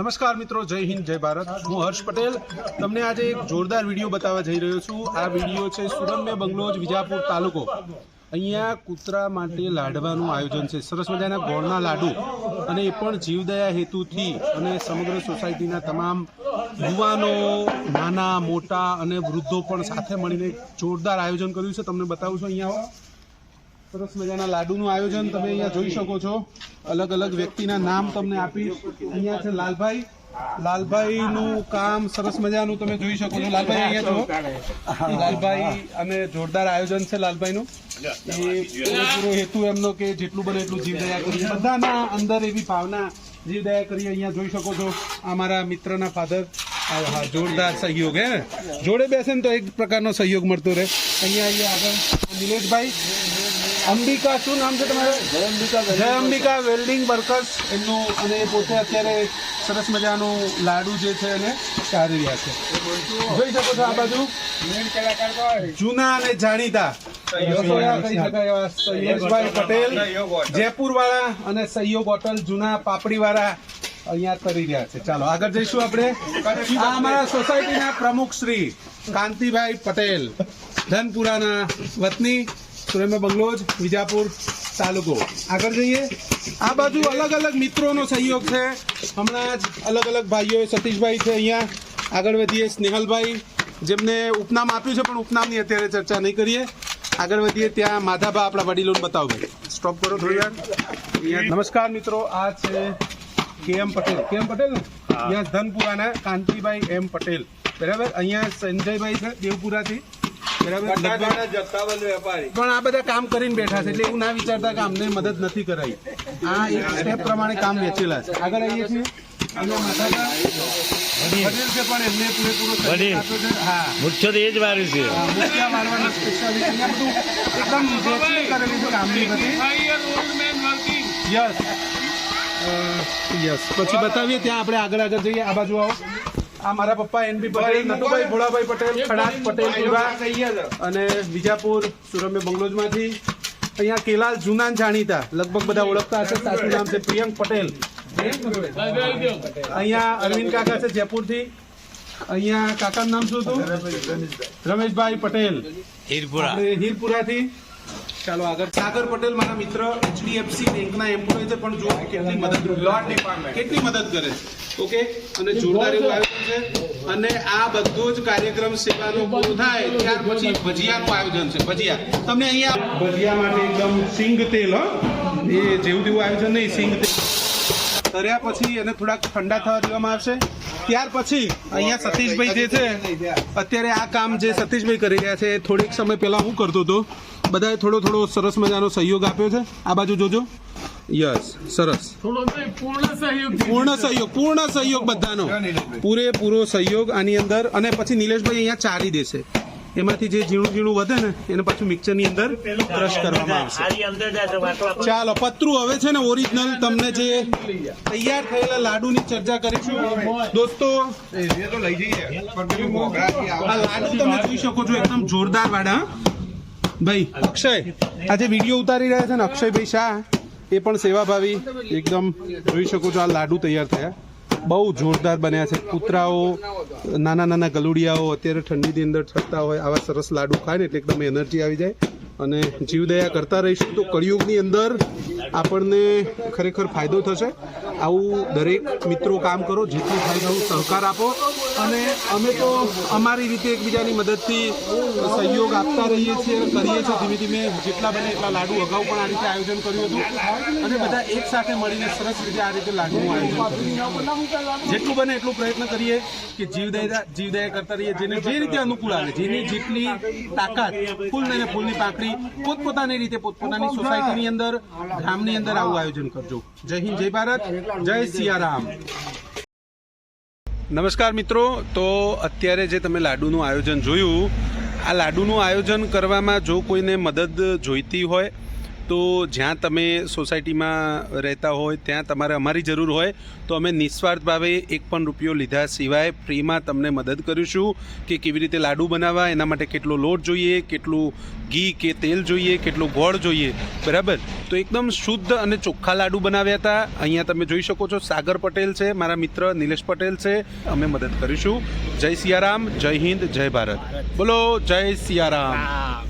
નમસ્કાર મિત્રો, જય હિન્દ, જય ભારત. હું હર્ષ પટેલ. તમને આજે એક જોરદાર વીડિયો બતાવવા જઈ રહ્યો છું. આ વીડિયો છે સુરમ્ય બંગલોજ, વિજાપુર તાલુકો. અહીંયા કૂતરા માટે લાડવાનું આયોજન છે. સરસ મજાના ગોળના લાડુ અને એ પણ જીવદયા હેતુથી અને સમગ્ર સોસાયટીના તમામ યુવાનો, નાના, મોટા અને વૃદ્ધો પણ સાથે મળીને જોરદાર આયોજન કર્યું છે. તમને બતાવું છું અહીંયા. સરસ મજાના લાડુનું આયોજન તમે અહીંયા જોઈ શકો છો. અલગ અલગ વ્યક્તિના નામ તમને આપીશ અહીંયા છે લાલભાઈ. લાલભાઈનું કામ સરસ મજાનું તમે જોઈ શકો છો. લાલભાઈ અહીંયા છો? લાલભાઈ અને જોરદાર આયોજન છે લાલભાઈનું. એ પૂરો હેતુ એમનો કે જેટલું બને એટલું જીવદયા કરીએ. બધાના અંદર એવી ભાવના જીવદયા કરીએ અહીંયા જોઈ શકો છો. અમારા મિત્રના ફાધર. હા, જોરદાર સહયોગ, હે જોડે બેસે ને તો એક પ્રકારનો સહયોગ મળતો રહે. અહીંયા અહીંયા આગળ નિલેશભાઈ. અંબિકા શું નામ છે તમારે? જય અંબિકા વેલ્ડિંગ વર્કર્સ એમનું અને એ પોતે અત્યારે સરસ મજાનું લાડુ જે છે એને કાઢી રહ્યા છે. જોઈ શકો છો આ બાજુ. જૂના અને જાણીતા સૈયદભાઈ પટેલ જયપુર વાળા અને સહયોગ હોટલ જૂના પાપડી વાળા અહીંયા કરી રહ્યા છે. ચાલો આગળ જઈશું આપણે. આ અમારા સોસાયટીના પ્રમુખ શ્રી કાંતિભાઈ પટેલ ધનપુરાના વતની. સુરેન્દ્ર બંગલોજ વિજાપુર તાલુકો. આગળ જઈએ. આ બાજુ અલગ અલગ મિત્રોનો સહયોગ છે. હમણાં જ અલગ અલગ ભાઈઓ સતીશભાઈ છે અહીંયા. આગળ વધીએ સ્નેહલભાઈ જેમને ઉપનામ આપ્યું છે પણ ઉપનામની અત્યારે ચર્ચા નહીં કરીએ. આગળ વધીએ ત્યાં માધાબા આપણા વડીલોને બતાવો ભાઈ સ્ટોપ કરો થોડી વાર. નમસ્કાર મિત્રો આ છે કે એમ પટેલ. કે એમ પટેલ અહીંયા ધનપુરાના કાંતિભાઈ એમ પટેલ. બરાબર? અહીંયા સંજયભાઈ છે દેવપુરાથી. પણ આ બધા કામ કરીને બેઠા છે એટલે એવું ના વિચારતા કે અમને મદદ નથી કરાઈ. આ એક સ્ટેપ પ્રમાણે કામ વેચેલા છે. આગળ આવીએ છીએ. મુખ્ય તો એ જ વાર્યું છે. યસ યસ પછી બતાવીએ ત્યાં આપણે આગળ આગળ જઈએ. આ બાજુ આવો. આ મારા પપ્પા એન બી પટેલ નટુભાઈ ભોળાભાઈ પટેલ ખડાક પટેલ પૂર્વા અને વિજાપુર સુરમ્ય બંગલોજમાંથી. અહીંયા કેલાલ જુનાન જાણીતા લગભગ બધા ઓળખતા હશે. સાચું નામ છે પ્રિયંક પટેલ. અહીંયા અરવિંદ કાકા છે જયપુરથી. અહીંયા કાકાનું નામ શું હતું? રમેશભાઈ પટેલ. હીરપુરા. હીરપુરાથી. ચાલો આગળ. સાગર પટેલ મારા મિત્ર એચડીએફસી બેંકના એમ્પ્લોય છે. પણ જો કેટલી મદદ લોન ડિપાર્ટમેન્ટ કેટલી મદદ કરે છે? ઓકે? અને જોરદાર એવું આયોજન છે. અને આ બધો જ કાર્યક્રમ સેવાનો પૂરો થાય ત્યાર પછી ભજીયાનું આયોજન છે. ભજીયા. તમને અહીંયા ભજીયા માટે એકદમ સિંગ તેલ હો. એ જેવું તેવું આયોજન નહીં સિંગ તેલ. તર્યા પછી એને થોડાક ઠંડા થવા દેવામાં આવશે. ત્યાર પછી અહીંયા સતીશભાઈ જે છે અત્યારે આ કામ જે સતીશભાઈ કરી રહ્યા છે થોડીક સમય પહેલા હું કરતો હતો. બધાએ થોડો થોડો સરસ મજાનો સહયોગ આપ્યો છે. આ બાજુ જોજો. યસ સરસ. પૂર્ણ સહયોગ પૂર્ણ સહયોગ બધાનો. પૂરેપૂરો સહયોગ આની અંદર અને પછી નિલેશભાઈ અહીંયા ચારી દેશે એમાંથી જે ઝીણું ઝીણું વધે ને એને પાછું મિક્સરની અંદર ક્રશ કરવામાં આવશે. આની અંદર જાય ચાલો પતરું હવે છે ને ઓરિજિનલ તમને જે તૈયાર થયેલા લાડુની ચર્ચા કરીશું. દોસ્તો આ લાડુ તમે જોઈ શકો છો એકદમ જોરદાર વાડા. ભાઈ અક્ષય આજે વીડિયો ઉતારી રહ્યા છે ને અક્ષયભાઈ શાહ એ પણ સેવાભાવી. એકદમ જોઈ શકો છો આ લાડુ તૈયાર થયા. બહુ જોરદાર બન્યા છે. કૂતરાઓ, નાના નાના ગલુડિયાઓ અત્યારે ઠંડીની અંદર છટતા હોય, આવા સરસ લાડુ ખાય ને એટલે એકદમ એનર્જી આવી જાય. અને જીવદયા કરતા રહીશું તો કળિયુગની અંદર આપણને ખરેખર ફાયદો થશે. આવું દરેક મિત્રો કામ કરો, જેટલું થાય સહકાર આપો. અને અમે તો અમારી રીતે એકબીજાની મદદથી સહયોગ આપતા રહીએ છીએ કરીએ છીએ. ધીમે ધીમે જેટલા બને એટલા લાડુ અગાઉ પણ આ રીતે આયોજન કર્યું હતું. અને બધા એક સાથે મળીને સરસ રીતે આ રીતે લાડુનું આયોજન જેટલું બને એટલું પ્રયત્ન કરીએ કે જીવદયા જીવદયા કરતા રહીએ, જેને જે રીતે અનુકૂળ આવે, જેની જેટલી તાકાત ફૂલ અને ફૂલની પાંખડી પોતપોતાની રીતે પોતપોતાની સોસાયટીની અંદર, ગામની અંદર આવું આયોજન કરજો. જય હિન્દ, જય ભારત, જય સિયારામ. નમસ્કાર મિત્રો. તો અત્યારે જે તમે લાડુનું આયોજન જોયું, આ લાડુનું આયોજન કરવામાં જો કોઈને મદદ જોઈતી હોય તો જ્યાં તમે સોસાયટીમાં રહેતા હોય, ત્યાં તમારે અમારી જરૂર હોય, તો અમે નિસ્વાર્થ ભાવે એક પણ રૂપિયો લીધા સિવાય ફ્રીમાં તમને મદદ કરીશું કે કેવી રીતે લાડુ બનાવવા, એના માટે કેટલો લોટ જોઈએ, કેટલું ઘી કે તેલ જોઈએ, કેટલું ગોળ જોઈએ. બરાબર? તો એકદમ શુદ્ધ અને ચોખ્ખા લાડુ બનાવ્યા હતા. અહીંયા તમે જોઈ શકો છો, સાગર પટેલ છે, મારા મિત્ર નિલેશ પટેલ છે, અમે મદદ કરીશું. જય સિયારામ, જય હિન્દ, જય ભારત. બોલો, જય સિયારામ.